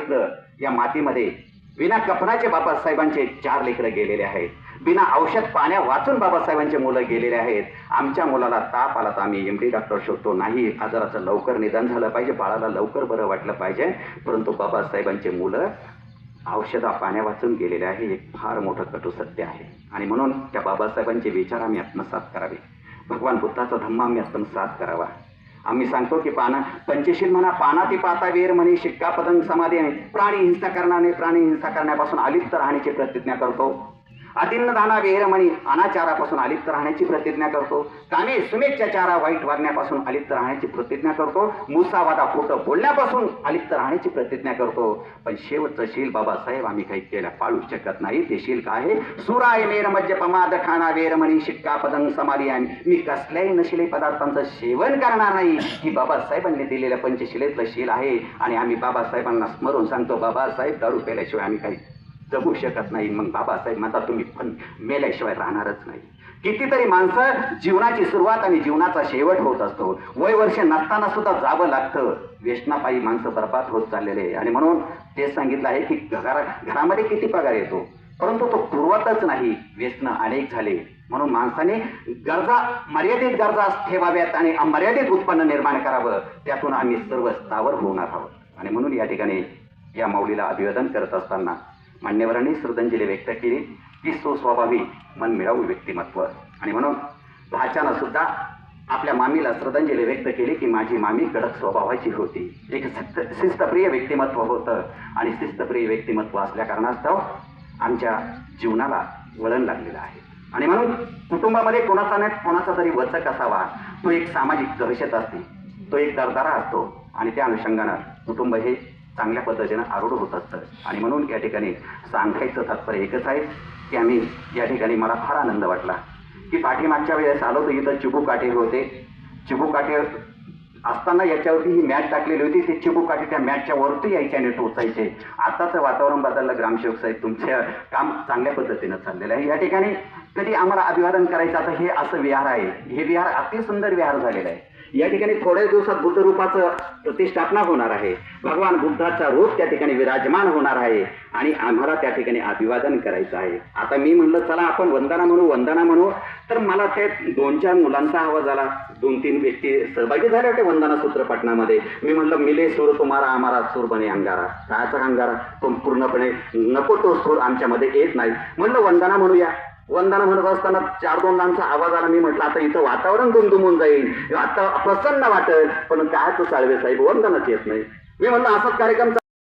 लेकरं या मातीमध्ये विना कफनाचे बाबासाहेबांचे चार लेकरं गेलेले आहेत. बिना औषध पाण्या वाचून बाबासाहेबांचे मुलं गेलेले आहेत. आमच्या मुलाला ताप आला तर आम्ही एम डी डॉक्टर शोधतो. नाही आजाराचं लवकर निदान झालं पाहिजे. बाळाला लवकर बरं वाटलं पाहिजे. परंतु बाबासाहेबांचे मुलं औषधा पाण्या वाचून गेलेले आहे. हे फार मोठं कटू सत्य आहे. आणि म्हणून त्या बाबासाहेबांचे विचार आम्ही आत्मसात करावे. भगवान बुद्धाचा धम्म आम्ही आत्मसात करावा. आम्ही सांगतो की पाना पंचशील म्हणा पाना ती पाता वेर म्हणे शिक्का पतंग समाधी आहे. प्राणी हिंसा करणाने प्राणी हिंसा करण्यापासून अलिप्त राहण्याची प्रतिज्ञा करतो. अतिन्न दाना अनाचारापासून अलिप्त राहण्याची प्रतिज्ञा करतो. कामे सुमेच्छाचारा वाईट वागण्यापासून अलिप्त राहण्याची प्रतिज्ञा करतो. मुसावादा खोटं बोलण्यापासून अलिप्त राहण्याची प्रतिज्ञा करतो. पण शेवटचं शील बाबासाहेब आम्ही काही केलं पाळू शकत नाही. ते शील काय आहे? सुराय मेर मज्ज पमाद खाना वेरमणी शिक्का पदंग समाधी आणि. मी कसल्याही नशिले पदार्थांचं सेवन करणार नाही. ही बाबासाहेबांनी दिलेल्या पंचशिलेतलं शील आहे. आणि आम्ही बाबासाहेबांना स्मरून सांगतो बाबासाहेब दारू पेल्याशिवाय आम्ही काही जगू शकत नाही. मग बाबासाहेब म्हणतात तुम्ही पण मेल्याशिवाय राहणारच नाही. कितीतरी माणसं जीवनाची सुरुवात आणि जीवनाचा शेवट होत असतो. वय वर्ष नसताना सुद्धा जावं लागतं. व्यसनापायी माणसं बरबाद होत चाललेले आहे. आणि म्हणून ते सांगितलं आहे की घरा घरामध्ये किती पगार येतो? परंतु तो पुरवतच नाही. व्यसन अनेक झाले. म्हणून माणसाने गरजा मर्यादित गरजा ठेवाव्यात आणि अमर्यादित उत्पन्न निर्माण करावं. त्यातून आम्ही सर्व स्थावर होणार आहोत. आणि म्हणून या ठिकाणी या माऊलीला अभिवादन करत असताना मान्यवरांनी श्रद्धांजली व्यक्त केली. की स्वस्वाभाविक मन मिळावू व्यक्तिमत्व. आणि म्हणून भाच्यानं सुद्धा आपल्या मामीला श्रद्धांजली व्यक्त केली की माझी मामी कडक स्वभावाची होती. एक शिस्त शिस्तप्रिय व्यक्तिमत्व होतं. आणि शिस्तप्रिय व्यक्तिमत्व असल्या कारणास्तव आमच्या जीवनाला वळण लागलेलं आहे. आणि म्हणून कुटुंबामध्ये कोणाचा नाही कोणाचा तरी वचक असावा. तो एक सामाजिक दहशत असते. तो एक दरदारा असतो. आणि त्या अनुषंगानं कुटुंब हे चांगल्या पद्धतीनं आरूढ होत असतं आणि म्हणून या ठिकाणी सांगायचं तात्पर्य एकच आहे की आम्ही या ठिकाणी मला फार आनंद वाटला. की पाठीमागच्या वेळेस आलो तर इथं चिबू काठे होते. चिबू काठे असताना याच्यावरती ही मॅच टाकलेली होती. ती चिबू काठे त्या मॅचच्या वरती यायच्याने टोचायचे. आताचं वातावरण बदललं ग्रामसेवक साहेब तुमचं काम चांगल्या पद्धतीनं चाललेलं आहे. या ठिकाणी कधी आम्हाला अभिवादन करायचं? आता हे असं विहार आहे. हे विहार अतिसुंदर विहार झालेलं आहे. या ठिकाणी थोड्याच दिवसात बुद्ध रूपाचं प्रतिष्ठापना होणार आहे. भगवान बुद्धाचा रूप त्या ठिकाणी विराजमान होणार आहे आणि आम्हाला त्या ठिकाणी अभिवादन करायचं आहे. आता मी म्हणलं चला आपण वंदना म्हणू वंदना म्हणू. तर मला ते दोन चार मुलांचा आवाज आला. दोन तीन व्यक्ती सहभागी झाले होते वंदना सूत्रपटनामध्ये. मी म्हणलं मिले सूर तुम्हाला आम्हाला सूर बने अंगारा. काचा अंगारा. पूर्णपणे नको तो सूर आमच्यामध्ये येत नाही. म्हणलं वंदना म्हणूया. वंदना म्हणत असताना चार दोन लांचा आवाज आला. मी म्हटलं आता इथं वातावरण दुमदुमून जाईल. आता प्रसन्न वाटेल. पण काय तो साळवे साहेब वंदनाच येत नाही. मी म्हणलं असाच कार्यक्रम